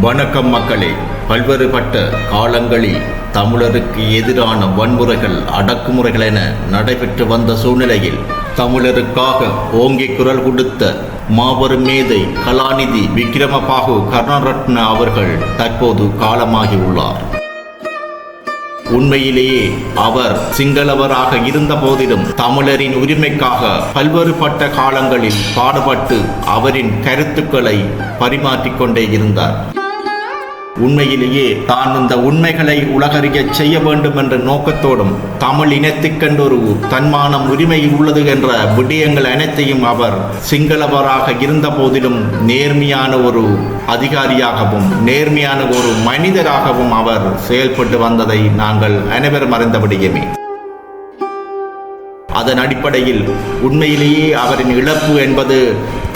வணக்கம் மக்களே. பல்வேறுபட்ட காலங்களில் தமிழருக்கு எதிரான வன்முறைகள் அடக்குமுறைகள் என நடைபெற்று வந்த சூழ்நிலையில் தமிழருக்காக ஓங்கி குரல் கொடுத்த மாபெரும் மேதை கலாநிதி விக்ரமபாகு கருணாரத்ன அவர்கள் தற்போது காலமாகியுள்ளார். உண்மையிலேயே அவர் சிங்களவராக இருந்த போதிலும் தமிழரின் உரிமைக்காக பல்வேறுபட்ட காலங்களில் பாடுபட்டு அவரின் கருத்துக்களை பரிமாற்றிக் கொண்டே இருந்தார். உண்மையிலேயே தான் இந்த உண்மைகளை உலகறிய செய்ய வேண்டும் என்ற நோக்கத்தோடும் தமிழ் இனத்துக்கென்றொரு தன்மானம் உரிமை உள்ளது என்ற விடயங்கள் அனைத்தையும் அவர் சிங்களவராக இருந்த போதிலும் நேர்மையான ஒரு அதிகாரியாகவும் நேர்மையான ஒரு மனிதராகவும் அவர் செயல்பட்டு வந்ததை நாங்கள் அனைவரும் அறிந்தபடியுமே. அதன் அடிப்படையில் உண்மையிலேயே அவரின் இழப்பு என்பது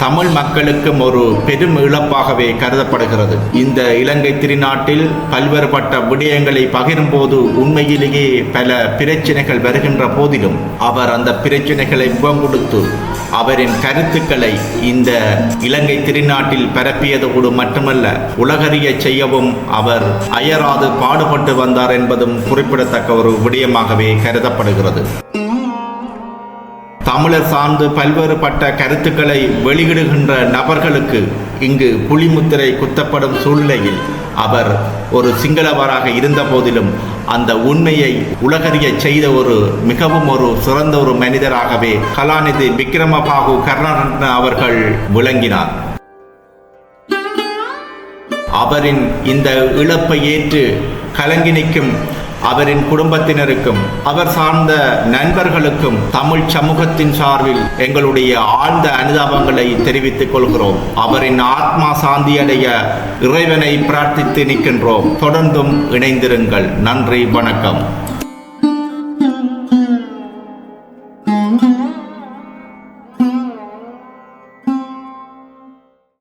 தமிழ் மக்களுக்கும் ஒரு பெரும் இழப்பாகவே கருதப்படுகிறது. இந்த இலங்கை திருநாட்டில் பல்வேறுபட்ட விடயங்களை பகிரும்போது உண்மையிலேயே பல பிரச்சனைகள் வருகின்ற போதிலும் அவர் அந்த பிரச்சனைகளை முகம் கொடுத்து அவரின் கருத்துக்களை இந்த இலங்கை திருநாட்டில் பரப்பியதோடு மட்டுமல்ல உலகறிய செய்யவும் அவர் அயராது பாடுபட்டு வந்தார் என்பதும் குறிப்பிடத்தக்க ஒரு விடயமாகவே கருதப்படுகிறது. தமிழர் சார்ந்து பல்வேறுபட்ட கருத்துக்களை வெளியிடுகின்ற நபர்களுக்கு இங்கு புலிமுத்திரை குத்தப்படும் சூழ்நிலையில் அவர் ஒரு சிங்களவராக இருந்த போதிலும் அந்த உண்மையை உலகறிய செய்த ஒரு மிகவும் ஒரு சிறந்த ஒரு மனிதராகவே கலாநிதி விக்ரமபாகு கருணாரத்ன அவர்கள் விளங்கினார். அவரின் இந்த இழப்பை ஏற்று கலங்கி நிற்கும் அவரின் குடும்பத்தினருக்கும் அவர் சார்ந்த நண்பர்களுக்கும் தமிழ் சமூகத்தின் சார்பில் எங்களுடைய ஆழ்ந்த அனுதாபங்களை தெரிவித்துக் கொள்கிறோம். அவரின் ஆத்மா சாந்தியடைய இறைவனை பிரார்த்தித்து நிற்கின்றோம். தொடர்ந்தும் இணைந்திருங்கள். நன்றி வணக்கம்.